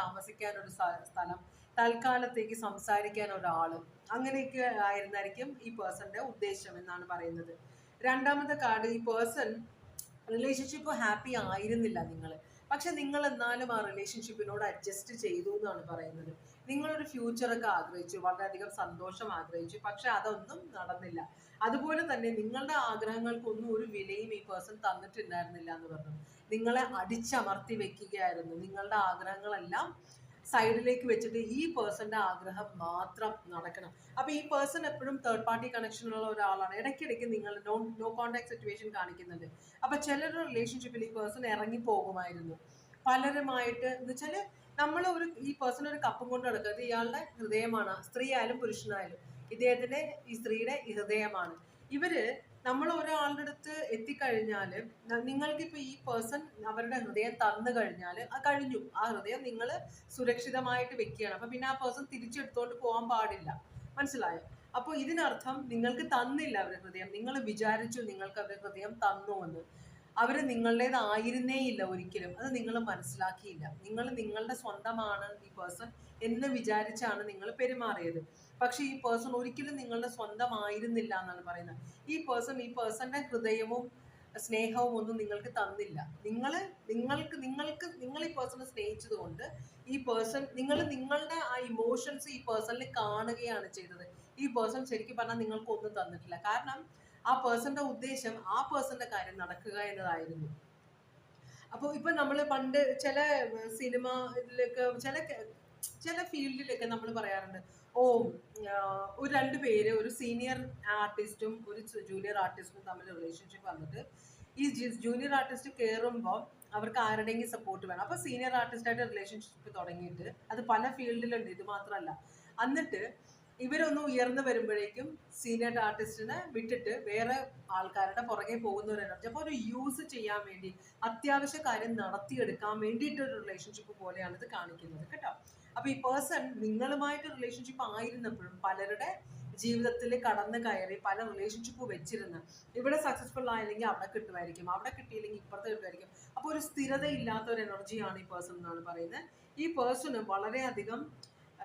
താമസിക്കാൻ ഒരു സ്ഥ- സ്ഥലം തൽക്കാലത്തേക്ക് സംസാരിക്കാൻ ഒരാൾ അങ്ങനെയൊക്കെ ആയിരുന്നായിരിക്കും ഈ പേഴ്സന്റെ ഉദ്ദേശം എന്നാണ് പറയുന്നത്. രണ്ടാമത്തെ കാർഡ് ഈ പേഴ്സൺ റിലേഷൻഷിപ്പ് ഹാപ്പി ആയിരുന്നില്ല നിങ്ങൾ പക്ഷെ നിങ്ങൾ എന്നാലും ആ റിലേഷൻഷിപ്പിനോട് അഡ്ജസ്റ്റ് ചെയ്തു എന്നാണ് പറയുന്നത്. നിങ്ങളൊരു ഫ്യൂച്ചറൊക്കെ ആഗ്രഹിച്ചു വളരെയധികം സന്തോഷം ആഗ്രഹിച്ചു പക്ഷെ അതൊന്നും നടന്നില്ല. അതുപോലെ തന്നെ നിങ്ങളുടെ ആഗ്രഹങ്ങൾക്കൊന്നും ഒരു വിലയും ഈ പേഴ്സൺ തന്നിട്ടുണ്ടായിരുന്നില്ല എന്ന് പറഞ്ഞു. നിങ്ങളെ അടിച്ചമർത്തി വെക്കുകയായിരുന്നു. നിങ്ങളുടെ ആഗ്രഹങ്ങളെല്ലാം സൈഡിലേക്ക് വെച്ചിട്ട് ഈ പേഴ്സന്റെ ആഗ്രഹം മാത്രം നടക്കണം. അപ്പൊ ഈ പേഴ്സൺ എപ്പോഴും തേർഡ് പാർട്ടി കണക്ഷൻ ഉള്ള ഒരാളാണ്. ഇടയ്ക്കിടയ്ക്ക് നിങ്ങൾ നോ നോ കോൺടാക്ട് സിറ്റുവേഷൻ കാണിക്കുന്നുണ്ട്. അപ്പൊ ചിലരുടെ റിലേഷൻഷിപ്പിൽ ഈ പേഴ്സൺ ഇറങ്ങി പോകുമായിരുന്നു പലരുമായിട്ട് എന്ന് വെച്ചാൽ നമ്മൾ ഒരു ഈ പേഴ്സൺ ഒരു കപ്പും കൊണ്ട് നടക്കുന്നത് ഇയാളുടെ ഹൃദയമാണ്. സ്ത്രീ ആയാലും പുരുഷനായാലും. ഇദ്ദേഹത്തിന്റെ ഈ സ്ത്രീയുടെ ഹൃദയമാണ്. ഇവർ നമ്മൾ ഒരാളുടെ അടുത്ത് എത്തിക്കഴിഞ്ഞാൽ നിങ്ങൾക്ക് ഇപ്പൊ ഈ പേഴ്സൺ അവരുടെ ഹൃദയം തന്നു കഴിഞ്ഞാൽ അത് കഴിഞ്ഞു. ആ ഹൃദയം നിങ്ങൾ സുരക്ഷിതമായിട്ട് വെക്കുകയാണ്. അപ്പൊ പിന്നെ ആ പേഴ്സൺ തിരിച്ചെടുത്തോണ്ട് പോകാൻ പാടില്ല. മനസ്സിലായോ? അപ്പോൾ ഇതിനർത്ഥം നിങ്ങൾക്ക് തന്നില്ല അവരുടെ ഹൃദയം. നിങ്ങൾ വിചാരിച്ചു നിങ്ങൾക്ക് അവരുടെ ഹൃദയം തന്നു എന്ന്. അവർ നിങ്ങളുടേതായിരുന്നേ ഇല്ല ഒരിക്കലും. അത് നിങ്ങൾ മനസ്സിലാക്കിയില്ല. നിങ്ങൾ നിങ്ങളുടെ സ്വന്തമാണ് ഈ പേഴ്സൺ എന്ന് വിചാരിച്ചാണ് നിങ്ങൾ പെരുമാറിയത്. പക്ഷേ ഈ പേഴ്സൺ ഒരിക്കലും നിങ്ങളുടെ സ്വന്തമായിരുന്നില്ല എന്നാണ് പറയുന്നത്. ഈ പേഴ്സൺ ഈ പേഴ്സന്റെ ഹൃദയവും സ്നേഹവും ഒന്നും നിങ്ങൾക്ക് തന്നില്ല. നിങ്ങൾ നിങ്ങൾക്ക് നിങ്ങൾക്ക് നിങ്ങൾ ഈ പേഴ്സണെ സ്നേഹിച്ചത് കൊണ്ട് ഈ പേഴ്സൺ നിങ്ങൾ നിങ്ങളുടെ ആ ഇമോഷൻസ് ഈ പേഴ്സണിൽ കാണുകയാണ് ചെയ്തത്. ഈ പേഴ്സൺ ശരിക്കും പറഞ്ഞാൽ നിങ്ങൾക്ക് ഒന്നും തന്നിട്ടില്ല. കാരണം ആ പേഴ്സന്റെ ഉദ്ദേശം ആ പേഴ്സന്റെ കാര്യം നടക്കുക എന്നതായിരുന്നു. അപ്പോൾ ഇപ്പൊ നമ്മൾ പണ്ട് ചില സിനിമയിലൊക്കെ ചില ചില ഫീൽഡിലൊക്കെ നമ്മൾ പറയാറുണ്ട് ഓ ഒരു രണ്ട് പേര് ഒരു സീനിയർ ആർട്ടിസ്റ്റും ഒരു ജൂനിയർ ആർട്ടിസ്റ്റും തമ്മിൽ റിലേഷൻഷിപ്പ് വന്നിട്ട് ഈ ജൂനിയർ ആർട്ടിസ്റ്റ് കയറുമ്പോൾ അവർക്ക് ആരുടെയെങ്കിലും സപ്പോർട്ട് വേണം. അപ്പോൾ സീനിയർ ആർട്ടിസ്റ്റായിട്ട് റിലേഷൻഷിപ്പ് തുടങ്ങിയിട്ട് അത് പല ഫീൽഡിലുണ്ട് ഇത് മാത്രമല്ല എന്നിട്ട് ഇവരൊന്ന് ഉയർന്നു വരുമ്പോഴേക്കും സീനിയർ ആർട്ടിസ്റ്റിനെ വിട്ടിട്ട് വേറെ ആൾക്കാരുടെ പുറകെ പോകുന്ന ഒരു എനർജി അപ്പോൾ ഒരു യൂസ് ചെയ്യാൻ വേണ്ടി അത്യാവശ്യ കാര്യം നടത്തിയെടുക്കാൻ വേണ്ടിയിട്ട് ഒരു റിലേഷൻഷിപ്പ് പോലെയാണ് ഇത് കാണിക്കുന്നത് കേട്ടോ. അപ്പോൾ ഈ പേഴ്സൺ നിങ്ങളുമായിട്ട് റിലേഷൻഷിപ്പ് ആയിരുന്നപ്പോഴും പലരുടെ ജീവിതത്തിൽ കടന്നു കയറി പല റിലേഷൻഷിപ്പ് വെച്ചിരുന്ന് ഇവിടെ സക്സസ്ഫുൾ ആയില്ലെങ്കിൽ അവിടെ കിട്ടുമായിരിക്കും അവിടെ കിട്ടിയില്ലെങ്കിൽ ഇപ്പുറത്തെ കിട്ടുമായിരിക്കും. അപ്പോൾ ഒരു സ്ഥിരത ഇല്ലാത്ത ഒരു എനർജിയാണ് ഈ പേഴ്സൺ എന്നാണ് പറയുന്നത്. ഈ പേഴ്സണ് വളരെയധികം